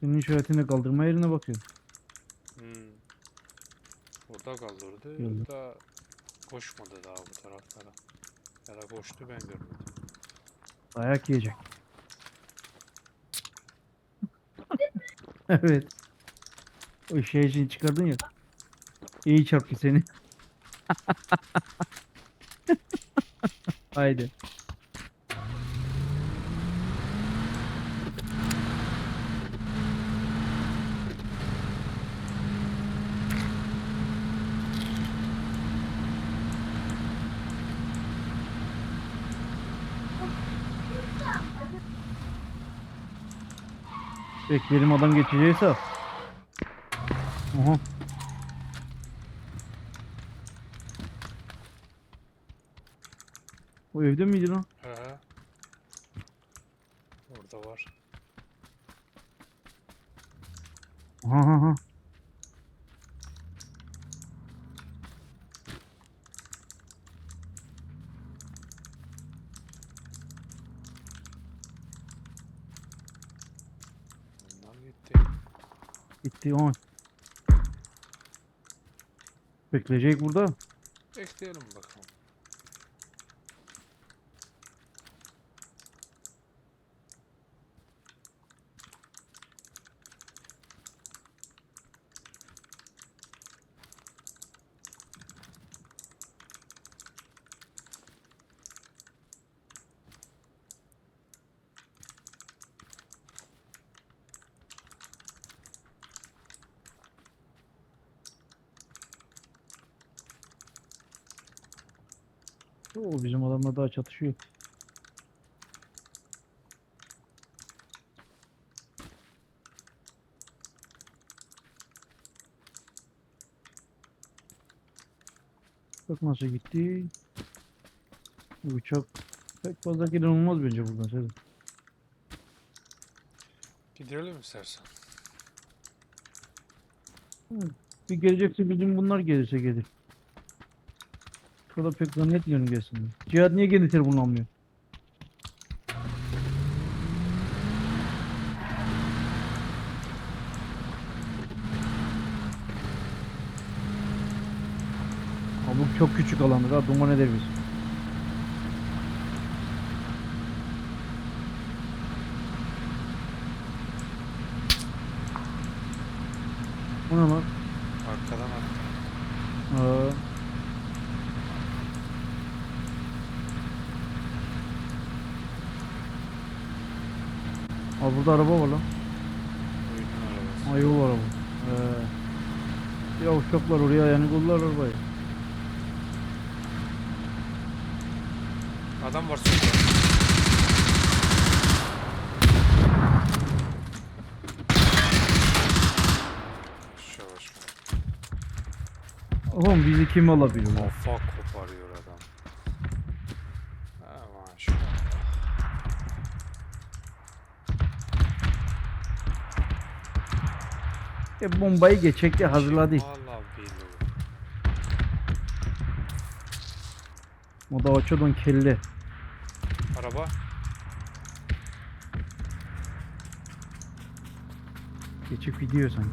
Senin işaretine kaldırma yerine bakıyorum. Hmm. Burada kaldırdı. Gördüm. Da koşmadı daha bu taraflara. Ya da koştu ben görmedim. Dayak yiyecek. evet. O şey için çıkardın ya. İyi çarptı seni. Haydi. Bekleyelim adam geçeceğiyse. Aha. O evde miydi lan? He. Orada var. Aha aha, aha. Bunlar gitti. Gitti on. Bekleyecek burada. Bekleyelim bakalım. Oo, bizim adamlar daha çatışıyor. Bak nasıl gitti. Bu uçak pek fazla gelen olmaz bence buradan. Sezer. Gidelim istersen. Bir gelecekse bizim bunlar gelirse gelir. Şurada pek zannetmiyorum gelsin. Cihat niye gelirse bulunamıyor? Bu çok küçük alandır ha duman eder. Bu ne lan? Arkadan attı. Aa. Aa burada araba var lan. Arabası. Aa yol araba. Ee. Ya uşaklar oraya yani kollar arabayı. Adam var solda. Yavaş. Oğlum bizi kim alabilir lan? Kafa koparıyor adam. Ha maşallah. E bombayı geçecek ya hazırladı. O da açıyordun kelle. Araba. Geçip gidiyor sanki.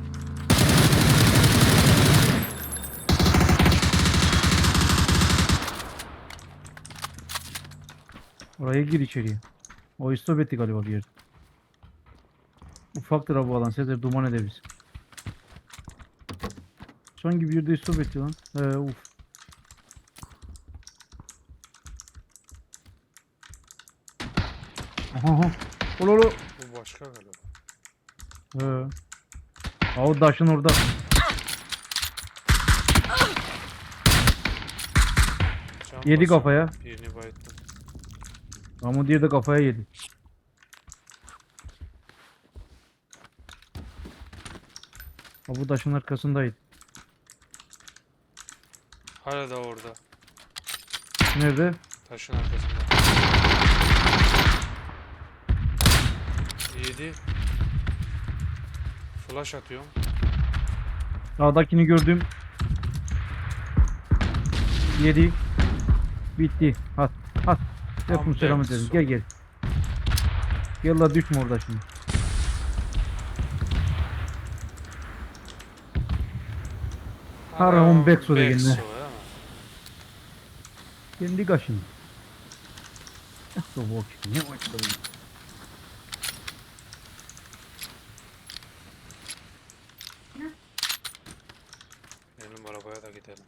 Oraya gir içeriye. O istop etti galiba bir yer. Ufaktır abi bu alan. Sezer duman biz. Son gibi bir yerde istop etti lan. He uf. Aha. Olo olo. Bu başka galiba. He. Aa, o taşın orada. Can Yedi basın. kafaya. Birini bayılttım. Ama diğeri de kafaya yedi. Ha, bu taşın arkasındaydı. Hala da orada. Nerede? Taşın arkasında. Yedi. Flash atıyorum. Dağdakini gördüm. Yedi. Bitti. Has. Has. Tamam, Yapım dedim. Gel gel. Yalla düşme orada şimdi. Harun Bekso'da geldi. Kendi kaşın. Nasıl bu Ne başladı? Benim arabaya da gidelim.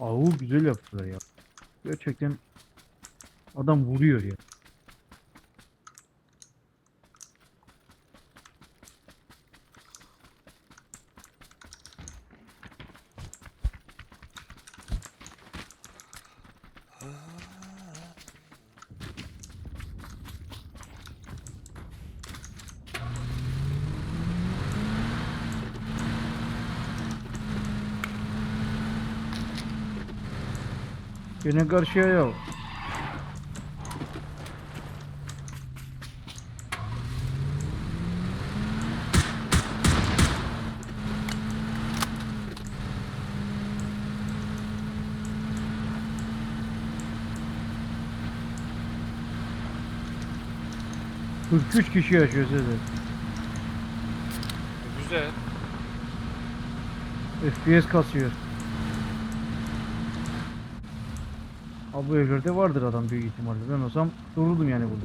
Avu güzel yaptılar ya. Gerçekten adam vuruyor ya. Güne karşıya yok. 43 kişi yaşıyor Sezer. Güzel. FPS kasıyor. Abi bu evlerde vardır adam büyük ihtimalle. Ben olsam dururdum yani bunu.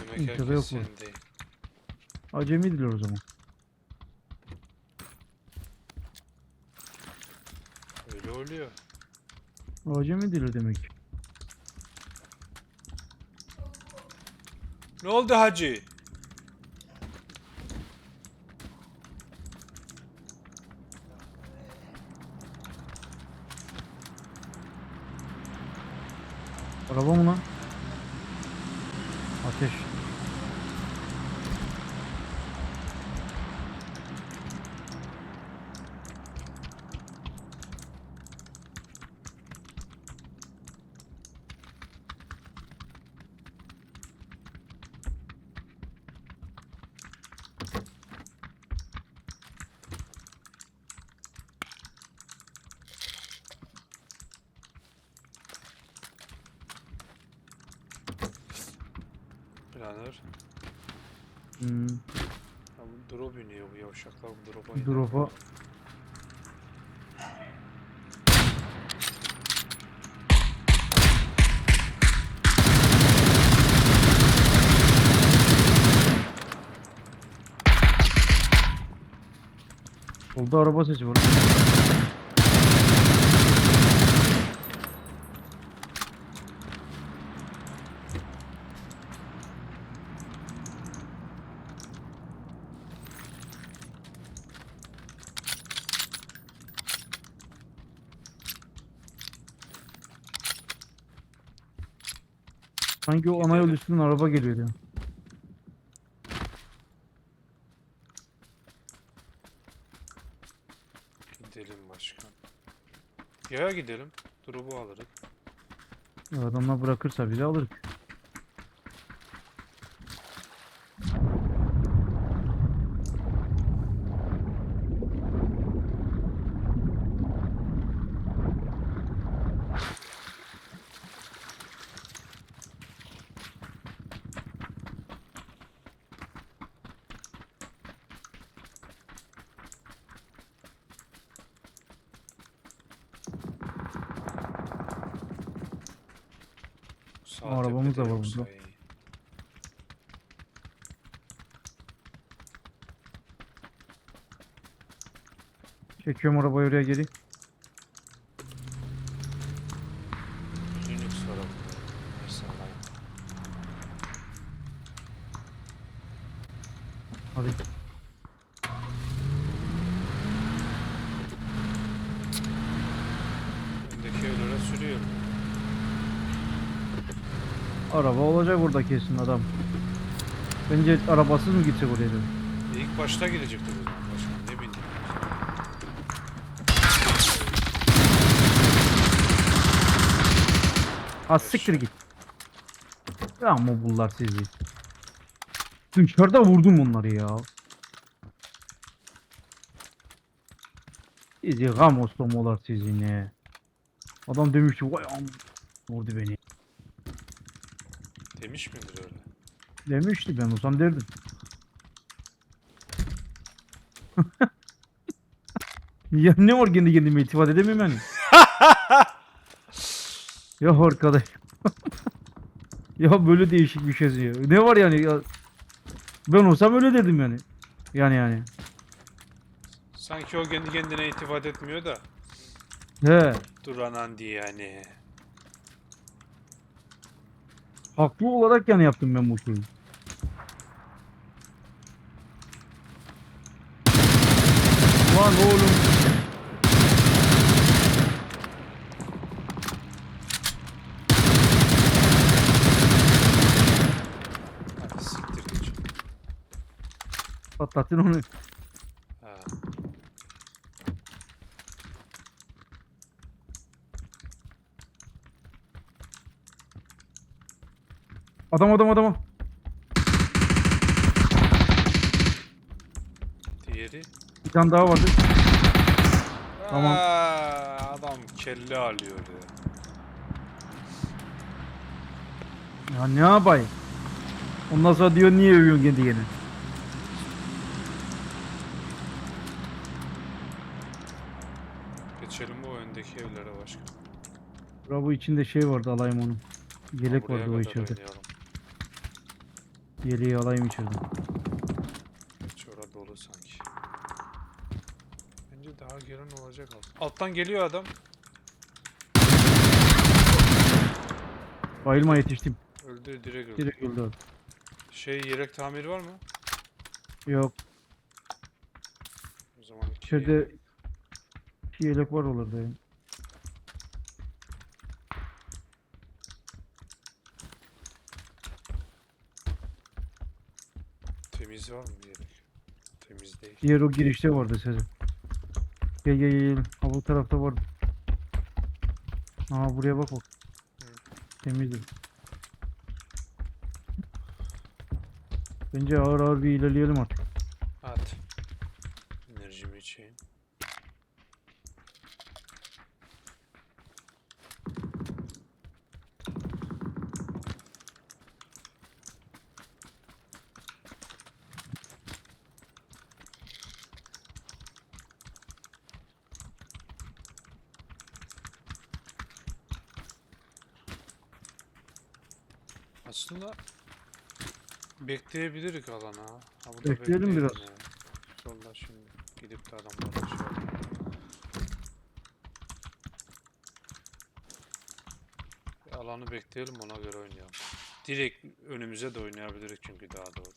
Demek İnşallah yok herkes senin değil. Acemidiler o zaman. Öyle oluyor. Acemidiler demek ki. Ne oldu hacı? Araba mı lan? Hmm. Ya bu drop iniyor bu yavşaklar bu drop'a iner. Drop'a. Solda araba sesi var. Sanki o ana yol üstünden araba geliyor ya. Gidelim başkan. Yaya gidelim. Drop'u alırız. Ya Adamlar bırakırsa bizi alır. Sağ arabamız da var yoksa burada. iyi. Çekiyorum arabayı oraya geri. Var. Neyse. Hadi. Öndeki evlere sürüyorum. Araba olacak burada kesin adam. Bence arabasız mı gitsek oraya da? İlk başta gidecekti bu başkan. Ne bileyim. Ha siktir git. Ya ama bunlar sizi. Dışarıda vurdum onları ya. Sizi gam ostomolar sizi ne. Adam demiş ki vay am vurdu beni. Demiş midir öyle? Demişti ben olsam derdim. ya ne var kendi kendime iltifat edemem yani. ya arkadaş. ya böyle değişik bir şey ya. Ne var yani ya. Ben olsam öyle dedim yani. Yani yani. Sanki o kendi kendine itifat etmiyor da. He. Duranan diye yani. Haklı olarak yani yaptım ben bu şeyi. Lan oğlum. Siktir geç. Patlattın onu. Ha. Adam adam adam. Diğeri. Bir tane daha vardı. Tamam. Aa, adam kelle alıyor ya. Ya ne yapayım? Ondan sonra diyor niye övüyorsun kendi kendine? Geçelim bu öndeki evlere başka. Bravo içinde şey vardı alayım onu. Yelek Buraya vardı o kadar içeride. oynayalım. Yeleği alayım içeride. Geç orada dolu sanki. Bence daha gelen olacak alt. Alttan geliyor adam. Bayılma yetiştim. Öldü direkt öldü. Direkt öldü. Şey yelek tamir var mı? Yok O zaman iki içeride iki yelek var olurdu ya. Temiz var mı yelek? Temiz değil. Diğer o girişte vardı Sezer. Gel gel gel. gel. Ha bu tarafta vardı. Aa buraya bak bak. Temizdir. Bence ağır ağır bir ilerleyelim artık. At. Enerjimi içeyim. Bekleyebiliriz alana. Ha, burada Bekleyelim bekleyelim biraz. ya. Solda şimdi gidip de adamlarla şey. Bir alanı bekleyelim ona göre oynayalım. Direkt önümüze de oynayabiliriz çünkü daha doğru.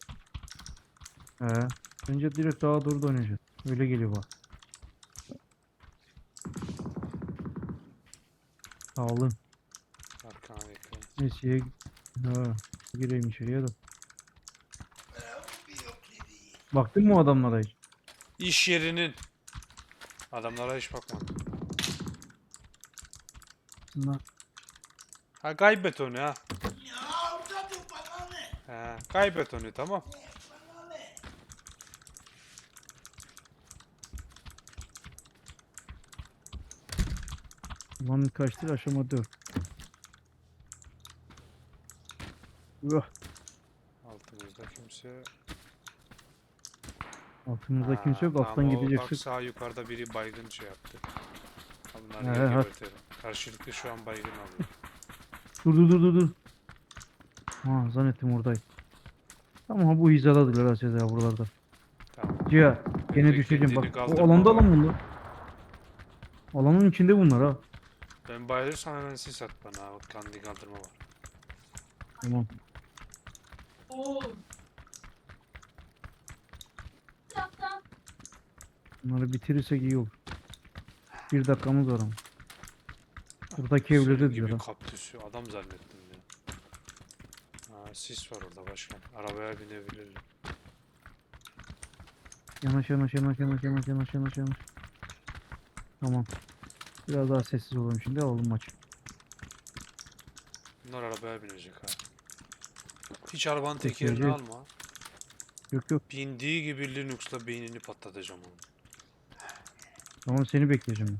He. Bence direkt daha doğru da oynayacağız. Öyle geliyor bak. Sağ olun. Arkana bekleyin. Neyse. Ha. Gireyim içeriye de. Baktın mı o adamlara hiç? İş yerinin. Adamlara hiç bakmadım. Bunlar Ha kaybet onu ha. He, kaybet onu tamam. Lan kaçtır aşama 4. Vah. Altımızda kimse. Altımızda kimse yok. Alttan tamam, o Bak gideceksek. sağ yukarıda biri baygın şey yaptı. Bunları ha. gebertelim. Karşılıklı şu an baygın alıyor. Dur dur dur dur dur. Ha zannettim oradaydı. Tamam ha bu hizadadılar ha Sezer buralarda. Tamam. Ciha gene düşeceğim bak. O alanda bak. lan bunlar. Alanın içinde bunlar ha. Ben bayılırsam hemen sis at bana. O kandi kaldırma var. Tamam. Bunları bitirirsek iyi olur. Bir dakikamız var ama. Buradaki gibi diyor ha. kaktüsü adam zannettim ya. Ha, sis var orada başkan. Arabaya binebilirler. Yanaş yanaş yanaş yanaş yanaş yanaş yanaş yanaş. Tamam. Biraz daha sessiz olalım şimdi alalım maçı. Bunlar arabaya binecek ha. Hiç arabanın tekerini Bekleyeceğiz. alma. Yok yok. Bindiği gibi Linux'la beynini patlatacağım onu. Tamam seni bekleyeceğim.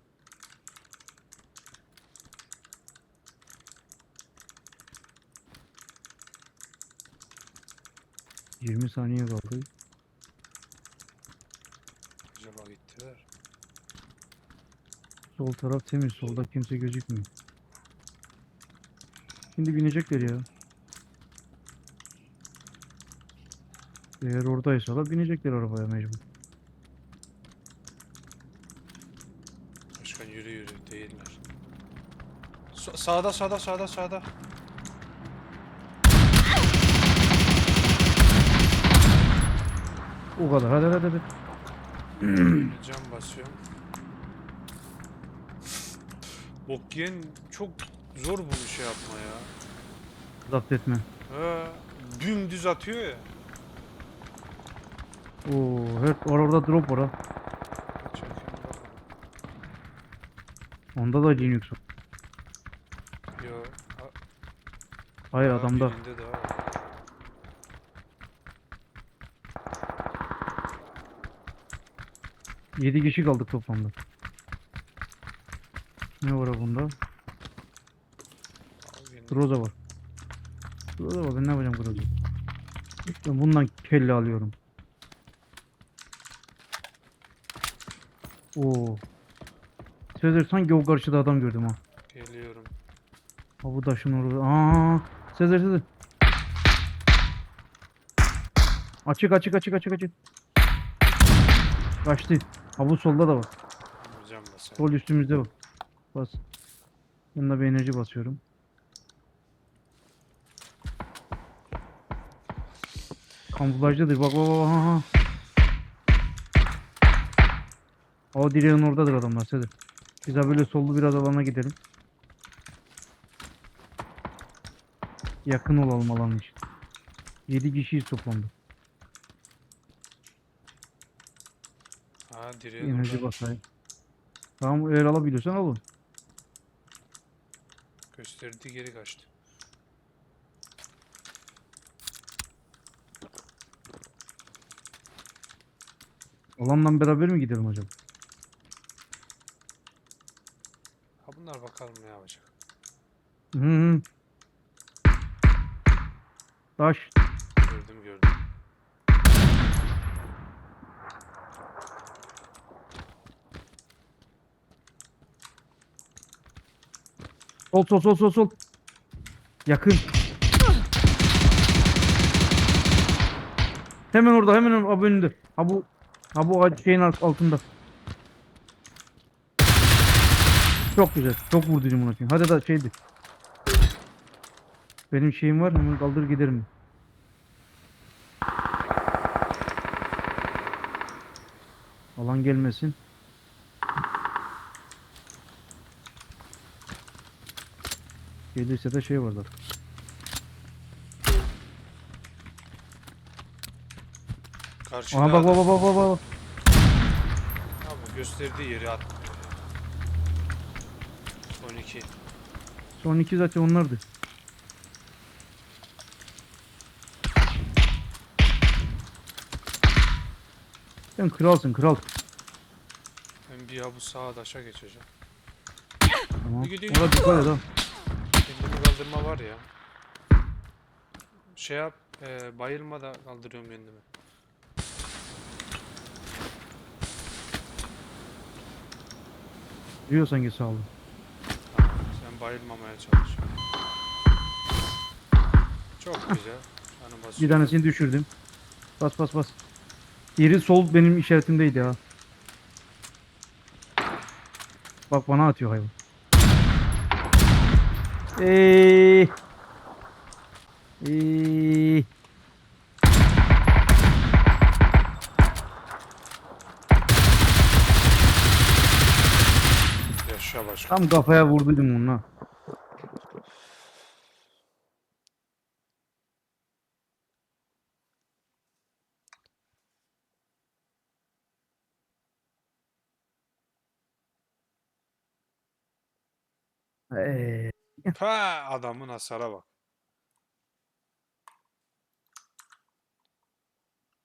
ben. Yirmi saniye kaldı. Acaba gittiler. Sol taraf temiz. Solda kimse gözükmüyor. Şimdi binecekler ya. Eğer oradaysa da binecekler arabaya mecbur. Başkan yürü yürü değiller. Sa- sağda sağda sağda sağda. O kadar. Hadi hadi hadi. Cam basıyorum. Bok yiyen çok zor bunu şey yapma ya. Zapt etme. Ha, dümdüz atıyor ya. Oo, evet var orada drop var ha. Onda da Linux var. Yo. Hayır aa, adamda. Yedi kişi kaldık toplamda. Ne var bunda? Groza var. Groza var. Ben ne yapacağım Groza? Ben bundan kelle alıyorum. Oo. Sezer sanki o karşıda adam gördüm ha. Geliyorum. Ha bu taşın orada. Aa, Sezer Sezer. Açık açık açık açık açık. Kaçtı. Ha bu solda da var. Cam basayım. Sol üstümüzde bak. Bas. Bunda bir enerji basıyorum. Kamuflajdadır. Bak bak bak. Ha, ha. O direğin oradadır adamlar. Sedir. Biz böyle sollu biraz alana gidelim. Yakın olalım alanın için. 7 kişiyiz toplamda. Ha direğe Enerji doğru basayım. Tamam eğer alabiliyorsan alın. gösterdi geri kaçtı. Alanla beraber mi gidelim acaba? Ha bunlar bakalım ne yapacak. Hı hı. Taş. Gördüm gördüm. Sol sol sol sol sol. Yakın. Hemen orada hemen orada önünde. Ha bu ha bu ağaç şeyin alt- altında. Çok güzel. Çok vurducum bunu. Hadi da şeydi. Benim şeyim var. Hemen kaldır giderim. Alan gelmesin. Gelirse de şey vardır. Karşıda Aha bak bak bak bak bak. bak. Abi gösterdiği yeri attı. Şey. 2. Son iki zaten onlardı. Sen kralsın kral. Ben bir ya bu sağa daşa geçeceğim. Tamam. Ona Gidiyor. dikkat et ha. Kendimi kaldırma var ya. Şey yap, e, bayılma da kaldırıyorum kendimi. Diyor sanki sağ olun. Sen bayılmamaya çalış. Çok güzel. Bir tanesini düşürdüm. Bas bas bas. Diğeri sol benim işaretimdeydi ha. Bak bana atıyor hayvan. Eee. Eee. Başka. Tam kafaya vurduydum onunla. Eee. Ha adamın hasara bak.